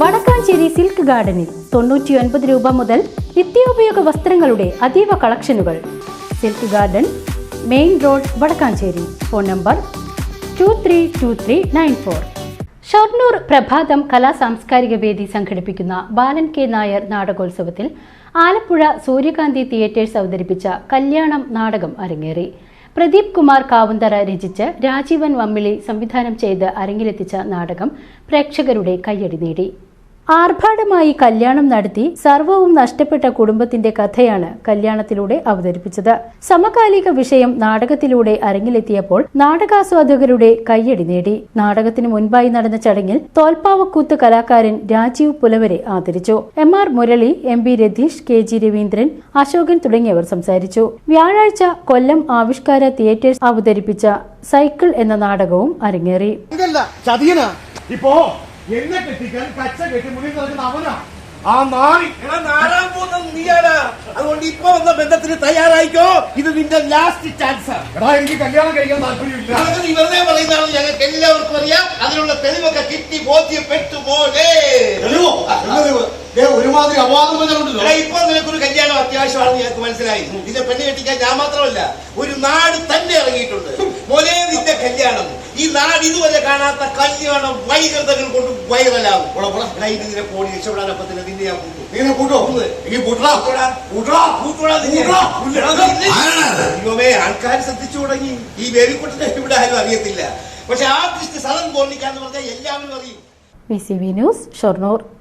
Vadakkanchery silk ഗാർഡനിൽ തൊണ്ണൂറ്റിയൊൻപത് രൂപ മുതൽ നിത്യോപയോഗ വസ്ത്രങ്ങളുടെ അതീവ കളക്ഷനുകൾ. Silk garden main road Vadakkanchery. Phone number two three two three nine four. Shoranur Prabhatham കലാ സാംസ്കാരിക വേദി സംഘടിപ്പിക്കുന്ന ബാലൻ കെ നായർ നാടകോത്സവത്തിൽ ആലപ്പുഴ സൂര്യകാന്തി തിയേറ്റേഴ്സ് അവതരിപ്പിച്ച കല്യാണം നാടകം അരങ്ങേറി. പ്രദീപ് കുമാർ കാവുന്തറ രചിച്ച് രാജീവൻ വമ്മിളി സംവിധാനം ചെയ്ത് അരങ്ങിലെത്തിച്ച നാടകം പ്രേക്ഷകരുടെ കയ്യടി നേടി. ആർഭാടമായി കല്യാണം നടത്തി സർവവും നഷ്ടപ്പെട്ട കുടുംബത്തിന്റെ കഥയാണ് കല്യാണത്തിലൂടെ അവതരിപ്പിച്ചത്. സമകാലിക വിഷയം നാടകത്തിലൂടെ അരങ്ങിലെത്തിയപ്പോൾ നാടകാസ്വാദകരുടെ കയ്യടി നേടി. നാടകത്തിന് മുൻപായി നടന്ന ചടങ്ങിൽ തോൽപ്പാവക്കൂത്ത് കലാകാരൻ രാജീവ് പുലവരെ ആദരിച്ചു. M R Murali M B Ratheesh K G Raveendran Ashokan തുടങ്ങിയവർ സംസാരിച്ചു. വ്യാഴാഴ്ച കൊല്ലം ആവിഷ്കാര തിയേറ്റേഴ്സ് അവതരിപ്പിച്ച സൈക്കിൾ എന്ന നാടകവും അരങ്ങേറി. ഇപ്പോ എന്നെ കെട്ടിക്കാൻ കച്ച കെട്ടി മുന്നിൽ നടക്കുന്ന അവനാ. ആ നാളി എടാ നാലാം പോകുന്ന നീയാടാ. അതുകൊണ്ട് ഇപ്പൊ വന്ന ബന്ധത്തിന് തയ്യാറായിക്കോ. ഇത് നിന്റെ ലാസ്റ്റ് ചാൻസ് എടാ എനിക്ക് കല്യാണം കഴിക്കാൻ താല്പര്യമില്ല. നീ വെറുതെ പറയുന്നതാണ് ഞങ്ങൾക്ക് എല്ലാവർക്കും അറിയാം. അതിനുള്ള തെളിവൊക്കെ കിട്ടി ബോധ്യപ്പെട്ടു പോലെ ഒരുമാതിരി അപവാദം പറഞ്ഞുണ്ടല്ലോ എടാ, ഇപ്പൊ നിനക്കൊരു കല്യാണം അത്യാവശ്യമാണെന്ന് ഞങ്ങൾക്ക് മനസ്സിലായി. ഇത് പെണ്ണ് കെട്ടിക്കാൻ ഞാൻ മാത്രമല്ല ഒരു നാട് തന്നെ ഇറങ്ങിയിട്ടുണ്ട് മോനെ നിന്റെ കല്യാണം ഈ നാട് ഇതുവരെ കാണാത്ത കല്യാണം വൈകൃതകൾ കൊണ്ട് വൈറലാകും. പോടാ, പോടാ. എടാ, ഇത് നിന്നെ കോടി രക്ഷപ്പെടാനൊപ്പത്തിന് നിന്നെ ഞാൻ കൂട്ടും. കൂട്ടടാ? കൂട്ടടാ. ദൈവമേ ആൾക്കാർ ശ്രദ്ധിച്ചു തുടങ്ങി. ഈ ബേബിക്കുട്ടനെ ഇവിടെ ആരും അറിയത്തില്ല. പക്ഷെ ആ ആർട്ടിസ്റ്റ് സ്ഥലം തോന്നിക്കാന്ന് പറഞ്ഞാൽ എല്ലാവരും അറിയും. V C V news Shoranur.